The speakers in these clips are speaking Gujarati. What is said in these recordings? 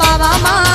પાવામાં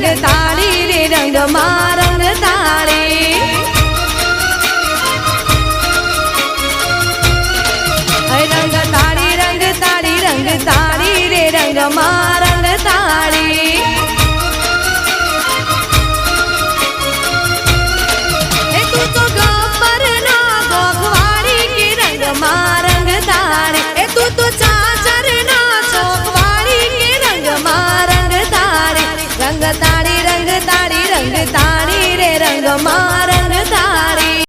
de રાણી રે રંગમાં.